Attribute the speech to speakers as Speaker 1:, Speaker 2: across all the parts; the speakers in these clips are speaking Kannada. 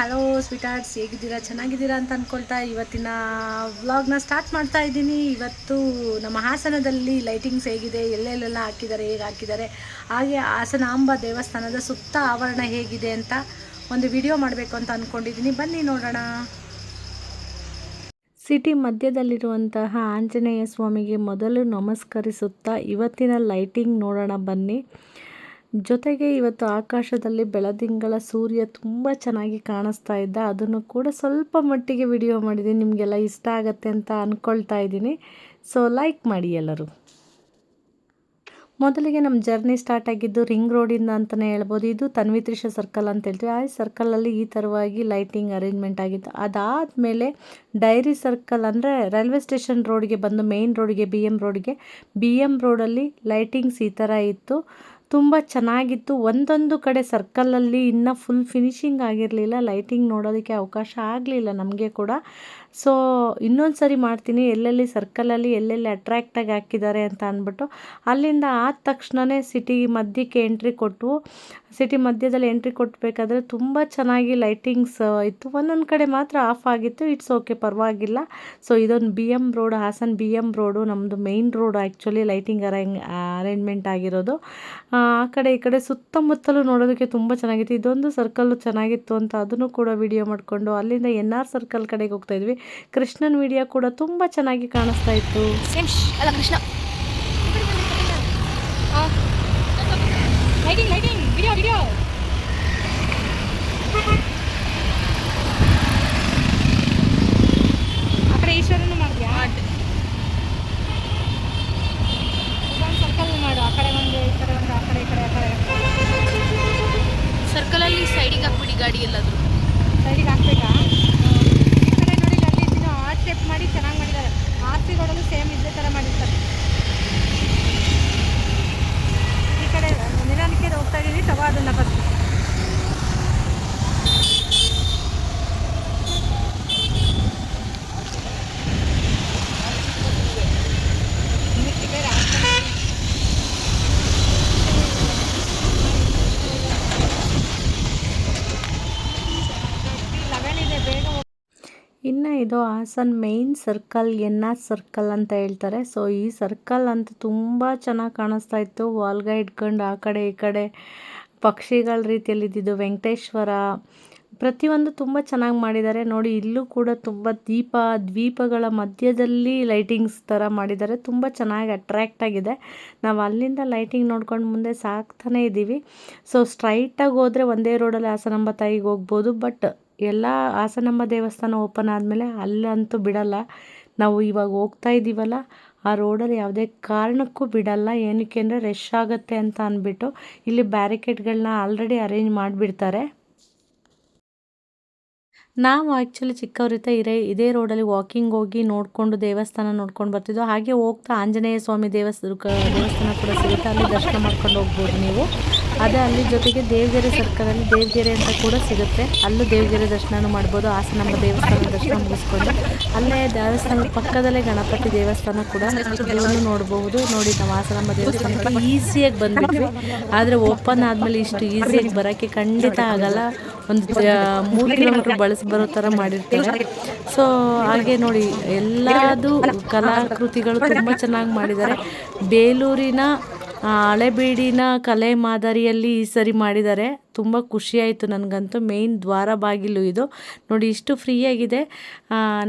Speaker 1: ಹಲೋ ಸ್ವೀಟಾರ್ಟ್ಸ್ ಹೇಗಿದ್ದೀರಾ? ಚೆನ್ನಾಗಿದ್ದೀರಾ ಅಂತ ಅಂದ್ಕೊಳ್ತಾ ಇವತ್ತಿನ ವ್ಲಾಗ್ನ ಸ್ಟಾರ್ಟ್ ಮಾಡ್ತಾ ಇದ್ದೀನಿ. ಇವತ್ತು ನಮ್ಮ ಹಾಸನದಲ್ಲಿ ಲೈಟಿಂಗ್ಸ್ ಹೇಗಿದೆ, ಎಲ್ಲೆಲ್ಲೆಲ್ಲ ಹಾಕಿದ್ದಾರೆ, ಹೇಗೆ ಹಾಕಿದ್ದಾರೆ, ಹಾಗೆ ಹಾಸನಾಂಬ ದೇವಸ್ಥಾನದ ಸುತ್ತ ಆವರಣ ಹೇಗಿದೆ ಅಂತ ಒಂದು ವಿಡಿಯೋ ಮಾಡಬೇಕು ಅಂತ ಅಂದ್ಕೊಂಡಿದ್ದೀನಿ ಬನ್ನಿ ನೋಡೋಣ. ಸಿಟಿ ಮಧ್ಯದಲ್ಲಿರುವಂತಹ ಆಂಜನೇಯ ಸ್ವಾಮಿಗೆ ಮೊದಲು ನಮಸ್ಕರಿಸುತ್ತಾ ಇವತ್ತಿನ ಲೈಟಿಂಗ್ ನೋಡೋಣ ಬನ್ನಿ. ಜೊತೆಗೆ ಇವತ್ತು ಆಕಾಶದಲ್ಲಿ ಬೆಳದಿಂಗಳ ಸೂರ್ಯ ತುಂಬ ಚೆನ್ನಾಗಿ ಕಾಣಿಸ್ತಾ ಇದ್ದ. ಅದನ್ನು ಕೂಡ ಸ್ವಲ್ಪ ಮಟ್ಟಿಗೆ ವಿಡಿಯೋ ಮಾಡಿದೆ ನಿಮಗೆಲ್ಲ ಇಷ್ಟ ಆಗತ್ತೆ ಅಂತ ಅಂದ್ಕೊಳ್ತಾ ಇದ್ದೀನಿ. ಸೊ ಲೈಕ್ ಮಾಡಿ ಎಲ್ಲರೂ. ಮೊದಲಿಗೆ ನಮ್ಮ ಜರ್ನಿ ಸ್ಟಾರ್ಟ್ ಆಗಿದ್ದು ರಿಂಗ್ ರೋಡಿಂದ ಅಂತಲೇ ಹೇಳ್ಬೋದು. ಇದು ತನ್ವಿತ್ರಿಷ ಸರ್ಕಲ್ ಅಂತ ಹೇಳ್ತೀವಿ. ಆ ಸರ್ಕಲಲ್ಲಿ ಈ ಥರವಾಗಿ ಲೈಟಿಂಗ್ ಅರೇಂಜ್ಮೆಂಟ್ ಆಗಿತ್ತು. ಅದಾದಮೇಲೆ ಡೈರಿ ಸರ್ಕಲ್ ಅಂದರೆ ರೈಲ್ವೆ ಸ್ಟೇಷನ್ ರೋಡ್ಗೆ ಬಂದು ಮೇಯ್ನ್ ರೋಡ್ಗೆ ಬಿ ಎಂ ರೋಡ್ಗೆ ಬಿ ಎಂ ರೋಡಲ್ಲಿ ಲೈಟಿಂಗ್ಸ್ ಈ ಥರ ಇತ್ತು. ತುಂಬ ಚೆನ್ನಾಗಿತ್ತು. ಒಂದೊಂದು ಕಡೆ ಸರ್ಕಲಲ್ಲಿ ಇನ್ನೂ ಫುಲ್ ಫಿನಿಶಿಂಗ್ ಆಗಿರಲಿಲ್ಲ. ಲೈಟಿಂಗ್ ನೋಡೋದಕ್ಕೆ ಅವಕಾಶ ಆಗಲಿಲ್ಲ ನಮಗೆ ಕೂಡ. ಸೊ ಇನ್ನೊಂದು ಸರಿ ಮಾಡ್ತೀನಿ. ಎಲ್ಲೆಲ್ಲಿ ಸರ್ಕಲಲ್ಲಿ ಎಲ್ಲೆಲ್ಲಿ ಅಟ್ರ್ಯಾಕ್ಟಾಗಿ ಹಾಕಿದ್ದಾರೆ ಅಂತ ಅಂದ್ಬಿಟ್ಟು, ಅಲ್ಲಿಂದ ಆದ ತಕ್ಷಣವೇ ಸಿಟಿ ಮಧ್ಯಕ್ಕೆ ಎಂಟ್ರಿ ಕೊಟ್ಟು ಸಿಟಿ ಮಧ್ಯದಲ್ಲಿ ಎಂಟ್ರಿ ಕೊಟ್ಟಬೇಕಾದ್ರೆ ತುಂಬ ಚೆನ್ನಾಗಿ ಲೈಟಿಂಗ್ಸ್ ಇತ್ತು. ಒಂದೊಂದು ಕಡೆ ಮಾತ್ರ ಆಫ್ ಆಗಿತ್ತು. ಇಟ್ಸ್ ಓಕೆ ಪರವಾಗಿಲ್ಲ. ಸೊ ಇದೊಂದು B M road Hassan B M road ನಮ್ಮದು main road actually lighting arrange arrangement ಆಗಿರೋದು. ಆ ಕಡೆ ಈ ಕಡೆ ಸುತ್ತಮುತ್ತಲೂ ನೋಡೋದಕ್ಕೆ ತುಂಬ ಚೆನ್ನಾಗಿತ್ತು. ಇದೊಂದು ಸರ್ಕಲ್ಲು ಚೆನ್ನಾಗಿತ್ತು ಅಂತ ಅದನ್ನು ಕೂಡ ವಿಡಿಯೋ ಮಾಡಿಕೊಂಡು ಅಲ್ಲಿಂದ ಎನ್ ಆರ್ ಸರ್ಕಲ್ ಕಡೆಗೆ ಹೋಗ್ತಾ ಇದ್ವಿ. ಕೃಷ್ಣನ್ ವಿಡಿಯೋ ಕೂಡ ತುಂಬ ಚೆನ್ನಾಗಿ ಕಾಣಿಸ್ತಾ ಇತ್ತು.
Speaker 2: ಕೃಷ್ಣ ಆ ಕಡೆ ಈಶ್ವರನು ಮಾಡಿದ್ಯಾ ಇದೊಂದು ಸರ್ಕಲ್ ಮಾಡು ಆ ಕಡೆ ಒಂದು ಈ ಕಡೆ ಒಂದು ಆ ಕಡೆ ಈ ಕಡೆ ಆ ಕಡೆ
Speaker 3: ಸರ್ಕಲಲ್ಲಿ ಸೈಡಿಗೆ ಹಾಕ್ಬಿಡಿ ಗಾಡಿ ಎಲ್ಲಾದರೂ
Speaker 2: ಸೈಡಿಗೆ ಹಾಕ್ಬೇಕಾ ಆ ಕಡೆ ನೋಡಿ ಅಲ್ಲಿ ಇದನ್ನು ಆರ್ಟ್ ಶೇಪ್ ಮಾಡಿ ಚೆನ್ನಾಗಿ ಮಾಡಿದ್ದಾರೆ ಆರ್ ಸಿ ರೋಡಲ್ಲೂ ಸೇಮ್ ಇದೇ ಥರ ಮಾಡಿರ್ತಾರೆ ಈ ಕಡೆ ನಿರಾಣಿಕೆ ಹೋಗ್ತಾ ಇದ್ದೀವಿ ತಗೋ ಅದನ್ನು ಫಸ್ಟ್ ಲೆವೆನ್ ಇದೆ ಬೇಗ ಹೋಗಿ
Speaker 1: ಇನ್ನು ಇದು Hassan main circle N R circle ಅಂತ ಹೇಳ್ತಾರೆ. ಸೊ ಈ ಸರ್ಕಲ್ ಅಂತ ತುಂಬ ಚೆನ್ನಾಗಿ ಕಾಣಿಸ್ತಾ ಇತ್ತು. ವಾಲ್ಗ ಇಟ್ಕೊಂಡು ಆ ಕಡೆ ಈ ಕಡೆ ಪಕ್ಷಿಗಳ ರೀತಿಯಲ್ಲಿ ಇದ್ದಿದ್ದು, ವೆಂಕಟೇಶ್ವರ. ಪ್ರತಿಯೊಂದು ತುಂಬ ಚೆನ್ನಾಗಿ ಮಾಡಿದ್ದಾರೆ. ನೋಡಿ, ಇಲ್ಲೂ ಕೂಡ ತುಂಬ ದೀಪ, ದ್ವೀಪಗಳ ಮಧ್ಯದಲ್ಲಿ ಲೈಟಿಂಗ್ಸ್ ಥರ ಮಾಡಿದ್ದಾರೆ. ತುಂಬ ಚೆನ್ನಾಗಿ ಅಟ್ರ್ಯಾಕ್ಟ್ ಆಗಿದೆ. ನಾವು ಅಲ್ಲಿಂದ ಲೈಟಿಂಗ್ ನೋಡ್ಕೊಂಡು ಮುಂದೆ ಸಾಕ್ತಾನೇ ಇದ್ದೀವಿ ಸೊ ಸ್ಟ್ರೈಟಾಗಿ ಹೋದರೆ ಒಂದೇ ರೋಡಲ್ಲಿ ಹಾಸನಾಂಬ ತಾಯಿಗೆ ಹೋಗ್ಬೋದು. ಬಟ್ ಎಲ್ಲ ಹಾಸನಾಂಬ ದೇವಸ್ಥಾನ ಓಪನ್ ಆದಮೇಲೆ ಅಲ್ಲಂತೂ ಬಿಡಲ್ಲ. ನಾವು ಇವಾಗ ಹೋಗ್ತಾ ಇದ್ದೀವಲ್ಲ ಆ ರೋಡಲ್ಲಿ ಯಾವುದೇ ಕಾರಣಕ್ಕೂ ಬಿಡಲ್ಲ. ಏನಕ್ಕೆ ಅಂದರೆ ರಶ್ ಆಗುತ್ತೆ ಅಂತ ಅಂದ್ಬಿಟ್ಟು ಇಲ್ಲಿ ಬ್ಯಾರಿಕೇಡ್ಗಳನ್ನ ಆಲ್ರೆಡಿ ಅರೇಂಜ್ ಮಾಡಿಬಿಡ್ತಾರೆ. ನಾವು ಆ್ಯಕ್ಚುಲಿ ಚಿಕ್ಕವರಿತ ಇರೇ, ಇದೇ ರೋಡಲ್ಲಿ ವಾಕಿಂಗ್ ಹೋಗಿ ನೋಡಿಕೊಂಡು ದೇವಸ್ಥಾನ ನೋಡ್ಕೊಂಡು ಬರ್ತಿದ್ದೋ ಹಾಗೆ ಹೋಗ್ತಾ ಆಂಜನೇಯ ಸ್ವಾಮಿ ದೇವಸ್ಥಾನ ದೇವಸ್ಥಾನ ಕೂಡ ಸಿಗುತ್ತೆ. ಅಲ್ಲಿ ದರ್ಶನ ಮಾಡ್ಕೊಂಡು ಹೋಗ್ಬೋದು ನೀವು. ಅದೇ ಅಲ್ಲಿ ಜೊತೆಗೆ ದೇವಗೆರೆ ಸರ್ಕಲಲ್ಲಿ ದೇವಗೆರೆ ಅಂತ ಕೂಡ ಸಿಗುತ್ತೆ. ಅಲ್ಲೂ ದೇವಗೆರೆ ದರ್ಶನ ಮಾಡ್ಬೋದು. ಹಾಸನಮ್ಮ ದೇವಸ್ಥಾನ ದರ್ಶನ ಮುಗಿಸ್ಕೊಂಡು ಅಲ್ಲೇ ದೇವಸ್ಥಾನದ ಪಕ್ಕದಲ್ಲೇ ಗಣಪತಿ ದೇವಸ್ಥಾನ ಕೂಡ ನೋಡಬಹುದು ನೋಡಿ, ನಾವು ಹಾಸನಾಂಬ ದೇವಸ್ಥಾನಕ್ಕೆ ಈಸಿಯಾಗಿ ಬಂದ್ಬಿಟ್ವಿ ಆದರೆ ಓಪನ್ ಆದಮೇಲೆ ಇಷ್ಟು ಈಸಿಯಾಗಿ ಬರೋಕ್ಕೆ ಖಂಡಿತ ಆಗಲ್ಲ. ಒಂದು ಮೂರು ಕಿಲೋಮೀಟ್ರ್ ಬಳಸಿ ಬರೋ ಥರ ಮಾಡಿರ್ತೀವಿ. ಸೊ ಹಾಗೆ ನೋಡಿ, ಎಲ್ಲದು ಕಲಾಕೃತಿಗಳು ತುಂಬ ಚೆನ್ನಾಗಿ ಮಾಡಿದ್ದಾರೆ. ಬೇಲೂರಿನ ಹಳೆಬೀಡಿನ ಕಲೆ ಮಾದರಿಯಲ್ಲಿ ಈ ಸರಿ ಮಾಡಿದ್ದಾರೆ. ತುಂಬ ಖುಷಿಯಾಯಿತು ನನಗಂತೂ. ಮೇಯ್ನ್ ದ್ವಾರ ಬಾಗಿಲು ಇದು. ನೋಡಿ, ಇಷ್ಟು ಫ್ರೀಯಾಗಿದೆ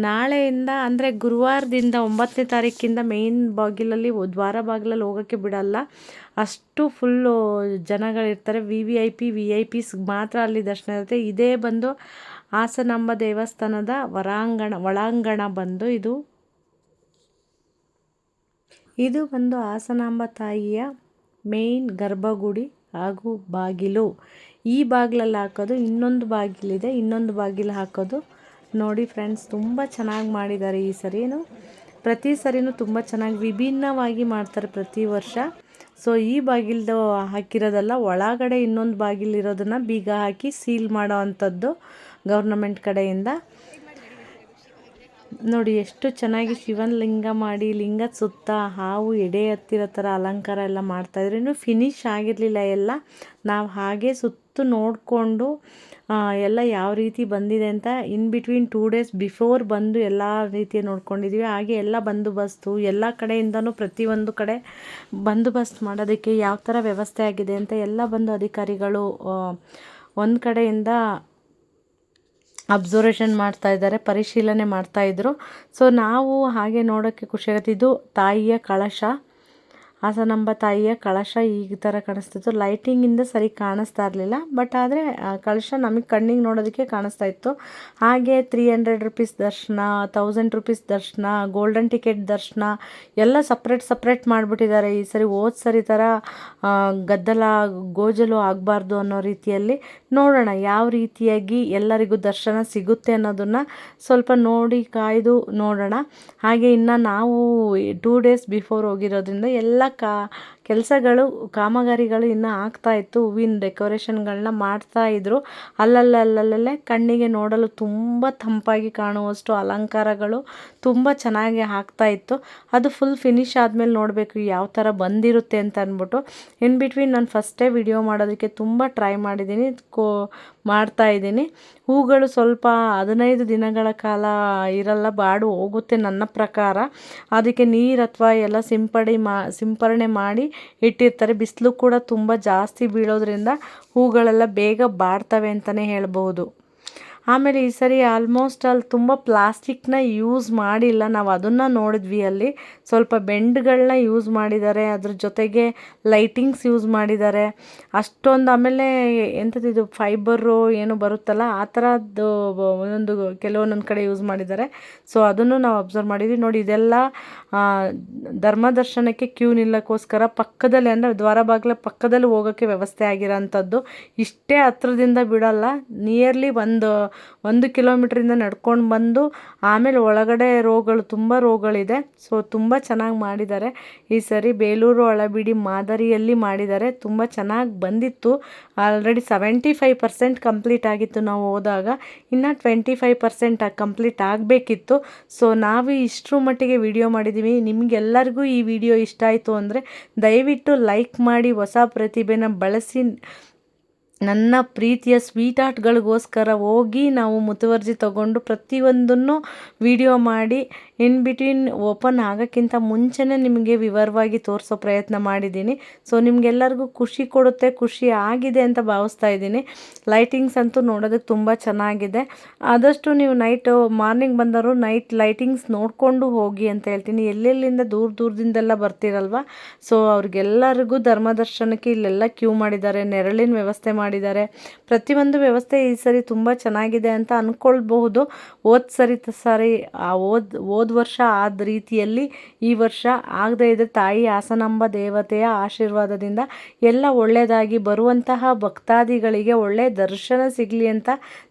Speaker 1: ನಾಳೆಯಿಂದ ಅಂದರೆ ಗುರುವಾರದಿಂದ ಒಂಬತ್ತನೇ ತಾರೀಕಿಂದ ಮೇಯ್ನ್ ಬಾಗಿಲಲ್ಲಿ ದ್ವಾರ ಬಾಗಿಲಲ್ಲಿ ಹೋಗೋಕ್ಕೆ ಬಿಡಲ್ಲ. ಅಷ್ಟು full ಜನಗಳಿರ್ತಾರೆ. V V I P V I Ps ಮಾತ್ರ ಅಲ್ಲಿ ದರ್ಶನ ಇರುತ್ತೆ. ಇದೇ ಬಂದು ಹಾಸನಾಂಬ ದೇವಸ್ಥಾನದ ಹೊರಾಂಗಣ ಒಳಾಂಗಣ ಬಂದು ಇದು ಇದು ಒಂದು ಹಾಸನಾಂಬ ತಾಯಿಯ ಮೇನ್ ಗರ್ಭಗುಡಿ ಹಾಗೂ ಬಾಗಿಲು. ಈ ಬಾಗಿಲಲ್ಲಿ ಹಾಕೋದು ಇನ್ನೊಂದು ಬಾಗಿಲಿದೆ. ಇನ್ನೊಂದು ಬಾಗಿಲು ಹಾಕೋದು ನೋಡಿ ಫ್ರೆಂಡ್ಸ್ ತುಂಬ ಚೆನ್ನಾಗಿ ಮಾಡಿದ್ದಾರೆ ಈ ಸರಿನು ಪ್ರತಿ ಸರಿನೂ ತುಂಬ ಚೆನ್ನಾಗಿ ವಿಭಿನ್ನವಾಗಿ ಮಾಡ್ತಾರೆ ಪ್ರತಿ ವರ್ಷ. ಸೊ ಈ ಬಾಗಿಲ್ದು ಹಾಕಿರೋದಲ್ಲ ಒಳಗಡೆ ಇನ್ನೊಂದು ಬಾಗಿಲಿರೋದನ್ನು ಬೀಗ ಹಾಕಿ ಸೀಲ್ ಮಾಡೋ ಅಂಥದ್ದು ಗೌರ್ನಮೆಂಟ್ ಕಡೆಯಿಂದ. ನೋಡಿ, ಎಷ್ಟು ಚೆನ್ನಾಗಿ ಶಿವನ ಲಿಂಗ ಮಾಡಿ ಲಿಂಗದ ಸುತ್ತ, ಹಾವು, ಎಡೆ ಹತ್ತಿರೋ ಥರ ಅಲಂಕಾರ ಎಲ್ಲ ಮಾಡ್ತಾಯಿದ್ರು ಫಿನಿಶ್ ಆಗಿರಲಿಲ್ಲ ಎಲ್ಲ. ನಾವು ಹಾಗೆ ಸುತ್ತು ನೋಡಿಕೊಂಡು ಎಲ್ಲ ಯಾವ ರೀತಿ ಬಂದಿದೆ ಅಂತ in between two days before ಬಂದು ಎಲ್ಲ ರೀತಿಯ ನೋಡ್ಕೊಂಡಿದ್ದೀವಿ ಹಾಗೆ ಎಲ್ಲ ಬಂದೋಬಸ್ತು, ಎಲ್ಲ ಕಡೆಯಿಂದನೂ ಪ್ರತಿಯೊಂದು ಕಡೆ ಬಂದೋಬಸ್ತ್ ಮಾಡೋದಕ್ಕೆ ಯಾವ ಥರ ವ್ಯವಸ್ಥೆ ಆಗಿದೆ ಅಂತ ಎಲ್ಲ ಬಂದು ಅಧಿಕಾರಿಗಳು ಒಂದು ಕಡೆಯಿಂದ ಅಬ್ಸರ್ವೇಷನ್ ಮಾಡ್ತಾ ಇದ್ದಾರೆ ಪರಿಶೀಲನೆ ಮಾಡ್ತಾ ಇದ್ದರು ಸೊ ನಾವು ಹಾಗೆ ನೋಡೋಕ್ಕೆ ಖುಷಿಯಾಗುತ್ತೆ ಇದು ತಾಯಿಯ ಕಳಶ. ಹಾಸನಾಂಬ ತಾಯಿಯ ಕಳಶ ಈ ಥರ ಕಾಣಿಸ್ತಿತ್ತು. ಲೈಟಿಂಗಿಂದ ಸರಿ ಕಾಣಿಸ್ತಾ ಇರಲಿಲ್ಲ ಬಟ್ ಆದರೆ ಕಳಶ ನಮಗೆ ಕಣ್ಣಿಗೆ ನೋಡೋದಕ್ಕೆ ಕಾಣಿಸ್ತಾ ಇತ್ತು. ಹಾಗೆ ತ್ರೀ ಹಂಡ್ರೆಡ್ ರುಪೀಸ್ ದರ್ಶನ ತೌಸಂಡ್ ರುಪೀಸ್ ದರ್ಶನ ಗೋಲ್ಡನ್ ಟಿಕೆಟ್ ದರ್ಶನ, ಎಲ್ಲ ಸಪ್ರೇಟ್ ಸಪ್ರೇಟ್ ಮಾಡಿಬಿಟ್ಟಿದ್ದಾರೆ. ಈ ಸರಿ ಹೋದ ಸರಿ ಥರ ಗದ್ದಲ, ಗೋಜಲು ಆಗಬಾರ್ದು ಅನ್ನೋ ರೀತಿಯಲ್ಲಿ ನೋಡೋಣ ಯಾವ ರೀತಿಯಾಗಿ ಎಲ್ಲರಿಗೂ ದರ್ಶನ ಸಿಗುತ್ತೆ ಅನ್ನೋದನ್ನು ಸ್ವಲ್ಪ ನೋಡಿ ಕಾಯ್ದು ನೋಡೋಣ. ಹಾಗೆ ಇನ್ನು ನಾವು ಟೂ ಡೇಸ್ ಬಿಫೋರ್ ಹೋಗಿರೋದ್ರಿಂದ ಎಲ್ಲ ಕಾ ಕೆಲಸಗಳು, ಕಾಮಗಾರಿಗಳು ಇನ್ನೂ ಆಗ್ತಾ ಇತ್ತು. ಹೂವಿನ ಡೆಕೋರೇಷನ್ಗಳನ್ನ ಮಾಡ್ತಾ ಇದ್ರು. ಅಲ್ಲಲ್ಲಲ್ಲಲ್ಲೇ ಕಣ್ಣಿಗೆ ನೋಡಲು ತುಂಬ ತಂಪಾಗಿ ಕಾಣುವಷ್ಟು ಅಲಂಕಾರಗಳು ತುಂಬ ಚೆನ್ನಾಗಿ ಆಗ್ತಾ ಇತ್ತು. ಅದು ಫುಲ್ ಫಿನಿಶ್ ಆದಮೇಲೆ ನೋಡಬೇಕು ಯಾವ ಥರ ಬಂದಿರುತ್ತೆ ಅಂತ ಅಂದ್ಬಿಟ್ಟು. ಇನ್ ಬಿಟ್ವೀನ್ ನಾನು ಫಸ್ಟೇ ವಿಡಿಯೋ ಮಾಡೋದಕ್ಕೆ ತುಂಬ ಟ್ರೈ ಮಾಡಿದ್ದೀನಿ, ಕೋ, ಮಾಡ್ತಾ ಇದ್ದೀನಿ. ಹೂಗಳು ಸ್ವಲ್ಪ ಹದಿನೈದು ದಿನಗಳ ಕಾಲ ಇರಲ್ಲ, ಬಾಡು ಹೋಗುತ್ತೆ ನನ್ನ ಪ್ರಕಾರ. ಅದಕ್ಕೆ ನೀರು ಅಥವಾ ಎಲ್ಲ ಸಿಂಪಡಿ ಮಾ, ಸಿಂಪರಣೆ ಮಾಡಿ ಇಟ್ಟಿರ್ತಾರೆ. ಬಿಸಿಲು ಕೂಡ ತುಂಬ ಜಾಸ್ತಿ ಬೀಳೋದ್ರಿಂದ ಹೂಗಳೆಲ್ಲ ಬೇಗ ಬಾಡ್ತವೆ ಅಂತಲೇ ಹೇಳ್ಬೋದು ಆಮೇಲೆ ಈ ಸರಿ ಆಲ್ಮೋಸ್ಟ್ ಅಲ್ಲಿ ತುಂಬ ಪ್ಲಾಸ್ಟಿಕ್ನ ಯೂಸ್ ಮಾಡಿಲ್ಲ. ನಾವು ಅದನ್ನು ನೋಡಿದ್ವಿ ಅಲ್ಲಿ. ಸ್ವಲ್ಪ ಬೆಂಡ್ಗಳನ್ನ ಯೂಸ್ ಮಾಡಿದ್ದಾರೆ. ಅದ್ರ ಜೊತೆಗೆ ಲೈಟಿಂಗ್ಸ್ ಯೂಸ್ ಮಾಡಿದ್ದಾರೆ. ಅಷ್ಟೊಂದು ಆಮೇಲೆ ಎಂಥದ್ದು ಫೈಬರು ಏನು ಬರುತ್ತಲ್ಲ, ಆ ಥರದ್ದು ಒಂದೊಂದು ಕೆಲವೊಂದೊಂದು ಕಡೆ ಯೂಸ್ ಮಾಡಿದ್ದಾರೆ. ಸೊ ಅದನ್ನು ನಾವು ಅಬ್ಸರ್ವ್ ಮಾಡಿದ್ವಿ. ನೋಡಿ, ಇದೆಲ್ಲ ಧರ್ಮದರ್ಶನಕ್ಕೆ ಧರ್ಮ ದರ್ಶನಕ್ಕೆ ಕ್ಯೂ ನಿಲ್ಲಕ್ಕೋಸ್ಕರ ಪಕ್ಕದಲ್ಲಿ, ಅಂದರೆ ದ್ವಾರ ಬಾಗಿಲ ಪಕ್ಕದಲ್ಲಿ ಹೋಗೋಕ್ಕೆ ವ್ಯವಸ್ಥೆ ಆಗಿರೋಂಥದ್ದು. ಇಷ್ಟೇ ಹತ್ರದಿಂದ ಬಿಡಲ್ಲ ನಿಯರ್ಲಿ ಒಂದು ಒಂದು ಕಿಲೋಮೀಟ್ರಿಂದ ನಡ್ಕೊಂಡು ಬಂದು ಆಮೇಲೆ ಒಳಗಡೆ ರೋಗಳು, ತುಂಬ ರೋಗಳಿದೆ. ಸೊ ತುಂಬ ಚೆನ್ನಾಗಿ ಮಾಡಿದ್ದಾರೆ. ಈ ಸರಿ ಬೇಲೂರು ಹಳಬಿಡಿ ಮಾದರಿಯಲ್ಲಿ ಮಾಡಿದ್ದಾರೆ. ತುಂಬ ಚೆನ್ನಾಗಿ ಬಂದಿತ್ತು. Already seventy five percent complete ಆಗಿತ್ತು ನಾವು ಹೋದಾಗ. ಇನ್ನು ಟ್ವೆಂಟಿ ಫೈವ್ ಪರ್ಸೆಂಟ್ ಕಂಪ್ಲೀಟ್ ಆಗಬೇಕಿತ್ತು. ಸೊ ನಾವು ಇಷ್ಟರ ಮಟ್ಟಿಗೆ ವಿಡಿಯೋ ಮಾಡಿದ್ದೀವಿ ನಿಮಗೆಲ್ಲರಿಗೂ ಈ ವಿಡಿಯೋ ಇಷ್ಟ ಆಯಿತು ಅಂದರೆ ದಯವಿಟ್ಟು ಲೈಕ್ ಮಾಡಿ, ಹೊಸ ಪ್ರತಿಭೆನ ಬಳಸಿ ನನ್ನ ಪ್ರೀತಿಯ ಸ್ವೀಟ್ ಆರ್ಟ್ಗಳಿಗೋಸ್ಕರ ಹೋಗಿ ನಾವು ಮುತುವರ್ಜಿ ತಗೊಂಡು ಪ್ರತಿಯೊಂದನ್ನು ವೀಡಿಯೋ ಮಾಡಿ ಇನ್ ಬಿಟ್ವೀನ್ ಓಪನ್ ಆಗೋಕ್ಕಿಂತ ಮುಂಚೆನೇ ನಿಮಗೆ ವಿವರವಾಗಿ ತೋರಿಸೋ ಪ್ರಯತ್ನ ಮಾಡಿದ್ದೀನಿ. ಸೊ ನಿಮಗೆಲ್ಲರಿಗೂ ಖುಷಿ ಕೊಡುತ್ತೆ, ಖುಷಿ ಆಗಿದೆ ಅಂತ ಭಾವಿಸ್ತಾ ಇದ್ದೀನಿ. ಲೈಟಿಂಗ್ಸ್ ಅಂತೂ ನೋಡೋದಕ್ಕೆ ತುಂಬ ಚೆನ್ನಾಗಿದೆ. ಆದಷ್ಟು ನೀವು ನೈಟು ಮಾರ್ನಿಂಗ್ ಬಂದರೂ ನೈಟ್ ಲೈಟಿಂಗ್ಸ್ ನೋಡಿಕೊಂಡು ಹೋಗಿ ಅಂತ ಹೇಳ್ತೀನಿ. ಎಲ್ಲೆಲ್ಲಿಂದ ದೂರ ದೂರದಿಂದೆಲ್ಲ ಬರ್ತೀರಲ್ವ? ಸೊ ಅವ್ರಿಗೆಲ್ಲರಿಗೂ ಧರ್ಮದರ್ಶನಕ್ಕೆ ಇಲ್ಲೆಲ್ಲ ಕ್ಯೂ ಮಾಡಿದ್ದಾರೆ, ನೆರಳಿನ ವ್ಯವಸ್ಥೆ ಮಾಡಿದ್ದಾರೆ. ಪ್ರತಿಯೊಂದು ವ್ಯವಸ್ಥೆ ಈ ಸರಿ ತುಂಬ ಚೆನ್ನಾಗಿದೆ ಅಂತ ಅಂದ್ಕೊಳ್ಬಹುದು ಓದ್ ಸರಿ ಸಾರಿ, ಆ ಹೋದ ವರ್ಷ ಆದ ರೀತಿಯಲ್ಲಿ ಈ ವರ್ಷ ಆಗದೇ ಇದ್ದರೆ ತಾಯಿ ಹಾಸನಾಂಬ ದೇವತೆಯ ಆಶೀರ್ವಾದದಿಂದ ಎಲ್ಲ ಒಳ್ಳೆಯದಾಗಿ ಬರುವಂತಹ ಭಕ್ತಾದಿಗಳಿಗೆ ಒಳ್ಳೆಯ ದರ್ಶನ ಸಿಗಲಿ ಅಂತ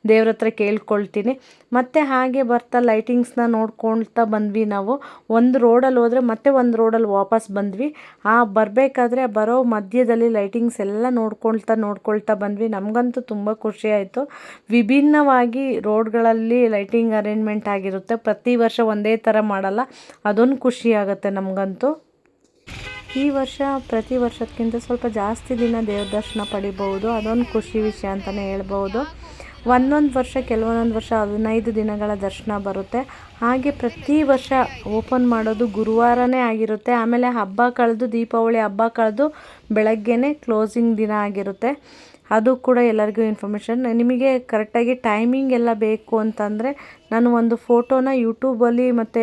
Speaker 1: ದೇವ್ರ ಹತ್ರ ಕೇಳ್ಕೊಳ್ತೀನಿ. ಮತ್ತು ಹಾಗೆ ಬರ್ತಾ ಲೈಟಿಂಗ್ಸ್ನ ನೋಡ್ಕೊಳ್ತಾ ಬಂದ್ವಿ ನಾವು. ಒಂದು ರೋಡಲ್ಲಿ ಹೋದರೆ ಮತ್ತೆ ಒಂದು ರೋಡಲ್ಲಿ ವಾಪಸ್ ಬಂದ್ವಿ. ಆ ಬರಬೇಕಾದ್ರೆ ಬರೋ ಮಧ್ಯದಲ್ಲಿ ಲೈಟಿಂಗ್ಸ್ ಎಲ್ಲ ನೋಡ್ಕೊಳ್ತಾ ನೋಡ್ಕೊಳ್ತಾ ಬಂದ್ವಿ. ನಮಗಂತೂ ತುಂಬ ಖುಷಿ ಆಯಿತು. ವಿಭಿನ್ನವಾಗಿ ರೋಡ್ಗಳಲ್ಲಿ ಲೈಟಿಂಗ್ ಅರೇಂಜ್ಮೆಂಟ್ ಆಗಿರುತ್ತೆ. ಪ್ರತಿ ವರ್ಷ ಒಂದೇ ಥರ ಮಾಡಲ್ಲ. ಅದೊಂದು ಖುಷಿ ಆಗುತ್ತೆ ನಮಗಂತೂ. ಈ ವರ್ಷ, ಪ್ರತಿ ವರ್ಷಕ್ಕಿಂತ ಸ್ವಲ್ಪ ಜಾಸ್ತಿ ದಿನ ದೇವ್ರ ದರ್ಶನ ಪಡಿಬಹುದು. ಅದೊಂದು ಖುಷಿ ವಿಷಯ ಅಂತಲೇ ಹೇಳ್ಬೋದು ಒಂದೊಂದು ವರ್ಷ, ಕೆಲವೊಂದೊಂದು ವರ್ಷ ಹದಿನೈದು ದಿನಗಳ ದರ್ಶನ ಬರುತ್ತೆ. ಹಾಗೆ ಪ್ರತಿ ವರ್ಷ ಓಪನ್ ಮಾಡೋದು ಗುರುವಾರನೇ ಆಗಿರುತ್ತೆ. ಆಮೇಲೆ ಹಬ್ಬ ಕಳೆದು, ದೀಪಾವಳಿ ಹಬ್ಬ ಕಳೆದು ಬೆಳಗ್ಗೆನೇ ಕ್ಲೋಸಿಂಗ್ ದಿನ ಆಗಿರುತ್ತೆ. ಅದು ಕೂಡ ಎಲ್ಲರಿಗೂ ಇನ್ಫಾರ್ಮೇಷನ್ ನಿಮಗೆ ಕರೆಕ್ಟಾಗಿ ಟೈಮಿಂಗ್ ಎಲ್ಲ ಬೇಕು ಅಂತಂದರೆ ನಾನು ಒಂದು ಫೋಟೋನ ಯೂಟ್ಯೂಬಲ್ಲಿ ಮತ್ತು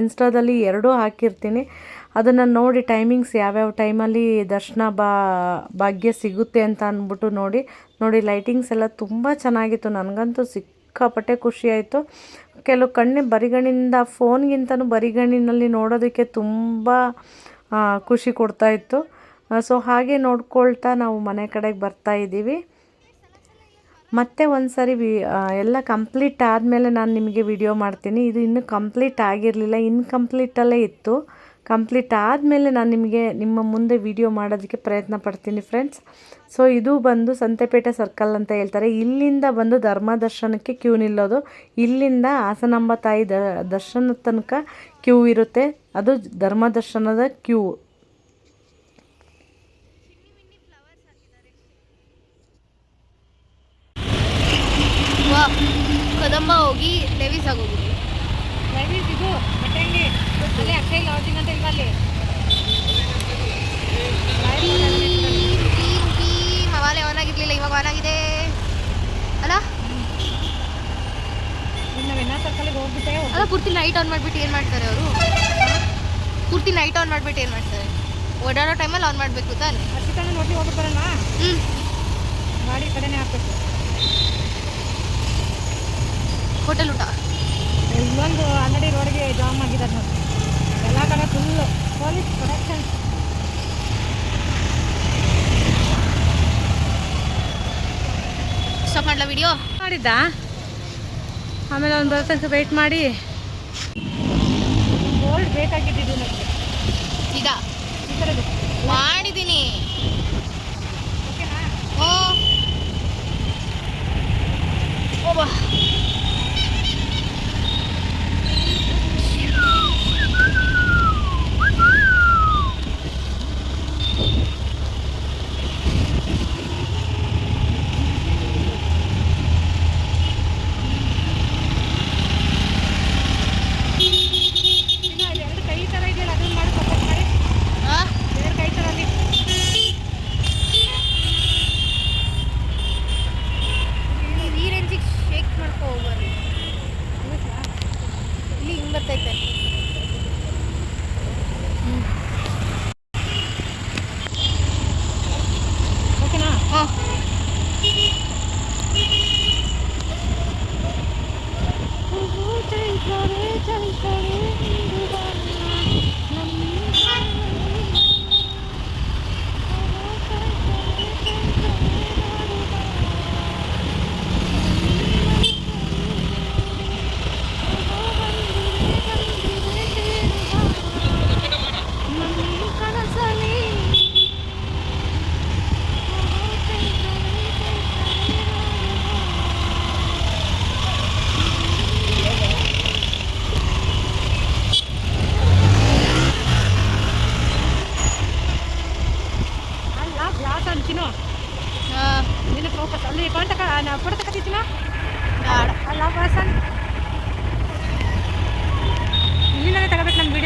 Speaker 1: ಇನ್ಸ್ಟಾದಲ್ಲಿ ಎರಡೂ ಹಾಕಿರ್ತೀನಿ. ಅದನ್ನು ನೋಡಿ ಟೈಮಿಂಗ್ಸ್ ಯಾವ್ಯಾವ ಟೈಮಲ್ಲಿ ದರ್ಶನ ಬಾ, ಭಾಗ್ಯ ಸಿಗುತ್ತೆ ಅಂತ ಅಂದ್ಬಿಟ್ಟು ನೋಡಿ. ನೋಡಿ ಲೈಟಿಂಗ್ಸ್ ಎಲ್ಲ ತುಂಬ ಚೆನ್ನಾಗಿತ್ತು. ನನಗಂತೂ ಸಿಕ್ಕಾಪಟ್ಟೆ ಖುಷಿಯಾಯಿತು ಕೆಲವು ಕಣ್ಣು ಬರಿಗಣ್ಣಿಂದ ಫೋನ್ಗಿಂತನೂ ಬರಿಗಣ್ಣಿನಲ್ಲಿ ನೋಡೋದಕ್ಕೆ ತುಂಬ ಖುಷಿ ಕೊಡ್ತಾ ಇತ್ತು. ಸೊ ಹಾಗೆ ನೋಡ್ಕೊಳ್ತಾ ನಾವು ಮನೆ ಕಡೆಗೆ ಬರ್ತಾ ಇದ್ದೀವಿ. ಮತ್ತೆ ಒಂದು ಸರಿ ವಿ ಎಲ್ಲ ಕಂಪ್ಲೀಟ್ ಆದಮೇಲೆ ನಾನು ನಿಮಗೆ ವಿಡಿಯೋ ಮಾಡ್ತೀನಿ. ಇದು ಇನ್ನೂ ಕಂಪ್ಲೀಟ್ ಆಗಿರಲಿಲ್ಲ ಇನ್ಕಂಪ್ಲೀಟಲ್ಲೇ ಇತ್ತು. ಕಂಪ್ಲೀಟ್ ಆದಮೇಲೆ ನಾನು ನಿಮಗೆ ನಿಮ್ಮ ಮುಂದೆ ವಿಡಿಯೋ ಮಾಡೋದಕ್ಕೆ ಪ್ರಯತ್ನ ಪಡ್ತೀನಿ ಫ್ರೆಂಡ್ಸ್ ಸೊ ಇದು ಬಂದು ಸಂತೆಪೇಟೆ ಸರ್ಕಲ್ ಅಂತ ಹೇಳ್ತಾರೆ. ಇಲ್ಲಿಂದ ಬಂದು ಧರ್ಮ ದರ್ಶನಕ್ಕೆ ಕ್ಯೂ ನಿಲ್ಲೋದು. ಇಲ್ಲಿಂದ ಹಾಸನಾಂಬ ತಾಯಿ ದ, ದರ್ಶನದ ತನಕ ಕ್ಯೂ ಇರುತ್ತೆ. ಅದು ಧರ್ಮ ದರ್ಶನದ ಕ್ಯೂ
Speaker 3: ವಾ ಕದಂಬ ಹೋಗಿ ಲೆವಿಸ್ ಆಗೋಗಿದೆ
Speaker 2: ಲೈಬ್ರರಿ ಇದು ಬಟ್ಟೆ ಅಂಗಡಿ ಅಲ್ಲೇ ಅಕ್ಷಯ್ ಲಾಡ್ಜಿಂಗ್ ಅಂತ ಇಲ್ವಾ ಅಲ್ಲಿ?
Speaker 3: ಮವಾಲೆ ಆನ್ ಆಗಿರ್ಲಿಲ್ಲ ಇವಾಗ ಆಗಿದೆ. ಅಲ್ಲ ಅಲ್ಲ ಪೂರ್ತಿ ನೈಟ್ ಆನ್ ಮಾಡ್ಬಿಟ್ಟು ಏನು ಮಾಡ್ತಾರೆ ಅವರು? ಪೂರ್ತಿ ನೈಟ್ ಆನ್ ಮಾಡ್ಬಿಟ್ಟು ಏನು ಮಾಡ್ತಾರೆ? ಓಡಾಡೋ ಟೈಮಲ್ಲಿ ಆನ್ ಮಾಡಬೇಕು ತಾನೆ.
Speaker 2: ಹಸಿತನ ನೋಡಿ ಹೋಗಿ ಬರೋಣ
Speaker 3: ಹ್ಞೂ
Speaker 2: ಮಾಡಿ ಕಡೆನೇ ಹಾಕ್ಬೇಕು.
Speaker 3: ಹೋಟೆಲ್ ಊಟ
Speaker 2: ಇಲ್ಲೊಂದು ಅಂಗಡಿ ರೋಡ್ಗೆ ಜಾಮ್ ಆಗಿದ್ದಾರೆ ನೋಡಿ. ಎಲ್ಲ ಕಡೆ ಫುಲ್ಲು ಪೊಲೀಸ್ ಪ್ರೊಟೆಕ್ಷನ್
Speaker 3: ಸ್ಟಾಪ್ ಮಾಡಲ ವಿಡಿಯೋ
Speaker 2: ಮಾಡಿದ್ದ? ಆಮೇಲೆ ಅವ್ನು ಬರೋ ತನಕ ವೆಯ್ಟ್ ಮಾಡಿ. ಗೋಲ್ಡ್ ಬೇಕಾಗಿದ್ದು ನನಗೆ
Speaker 3: ಈಗ?
Speaker 2: ಈ ಥರದ್ದು
Speaker 3: ಮಾಡಿದ್ದೀನಿ.
Speaker 2: ಓಕೆನಾ
Speaker 3: ಓ. ಓಬಾ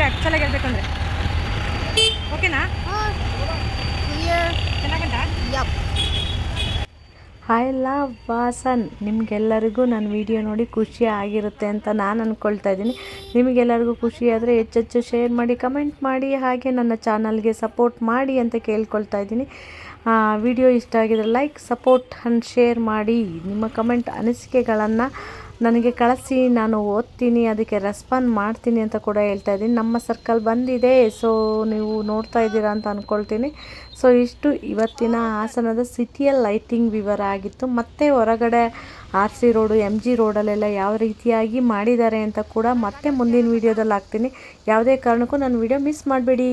Speaker 2: ಆ್ಯಕ್ಚುಲಾಗಿ ಹೇಳ್ಬೇಕಂದ್ರೆ ಓಕೆನಾ ಚೆನ್ನಾಗಂಟ
Speaker 1: ಹಾಯ್ ಲವ್ ವಾಸನ್ ನಿಮಗೆಲ್ಲರಿಗೂ ನನ್ನ ವಿಡಿಯೋ ನೋಡಿ ಖುಷಿ ಆಗಿರುತ್ತೆ ಅಂತ ನಾನು ಅಂದ್ಕೊಳ್ತಾ ಇದ್ದೀನಿ. ನಿಮಗೆಲ್ಲರಿಗೂ ಖುಷಿ ಆದರೆ ಹೆಚ್ಚೆಚ್ಚು ಶೇರ್ ಮಾಡಿ ಕಮೆಂಟ್ ಮಾಡಿ ಹಾಗೆ ನನ್ನ ಚಾನಲ್ಗೆ ಸಪೋರ್ಟ್ ಮಾಡಿ ಅಂತ ಕೇಳ್ಕೊಳ್ತಾ ಇದ್ದೀನಿ. ವಿಡಿಯೋ ಇಷ್ಟ ಆಗಿದ್ರೆ ಲೈಕ್, ಸಪೋರ್ಟ್ ಅಂಡ್ ಶೇರ್ ಮಾಡಿ. ನಿಮ್ಮ ಕಮೆಂಟ್ ಅನಿಸಿಕೆಗಳನ್ನು ನನಗೆ ಕಳಿಸಿ. ನಾನು ಓದ್ತೀನಿ, ಅದಕ್ಕೆ ರೆಸ್ಪಾಂಡ್ ಮಾಡ್ತೀನಿ ಅಂತ ಕೂಡ ಹೇಳ್ತಾ ಇದ್ದೀನಿ. ನಮ್ಮ ಸರ್ಕಲ್ ಬಂದಿದೆ ಸೊ ನೀವು ನೋಡ್ತಾ ಇದ್ದೀರಾ ಅಂತ ಅಂದ್ಕೊಳ್ತೀನಿ ಸೊ ಇಷ್ಟು ಇವತ್ತಿನ ಹಾಸನದ ಸಿಟಿಯ ಲೈಟಿಂಗ್ ವಿವರ ಆಗಿತ್ತು. ಮತ್ತು ಹೊರಗಡೆ R C road M G ರೋಡಲ್ಲೆಲ್ಲ ಯಾವ ರೀತಿಯಾಗಿ ಮಾಡಿದ್ದಾರೆ ಅಂತ ಕೂಡ ಮತ್ತೆ ಮುಂದಿನ ವೀಡಿಯೋದಲ್ಲಿ ಹಾಕ್ತೀನಿ. ಯಾವುದೇ ಕಾರಣಕ್ಕೂ ನಾನು ವೀಡಿಯೋ ಮಿಸ್ ಮಾಡಬೇಡಿ.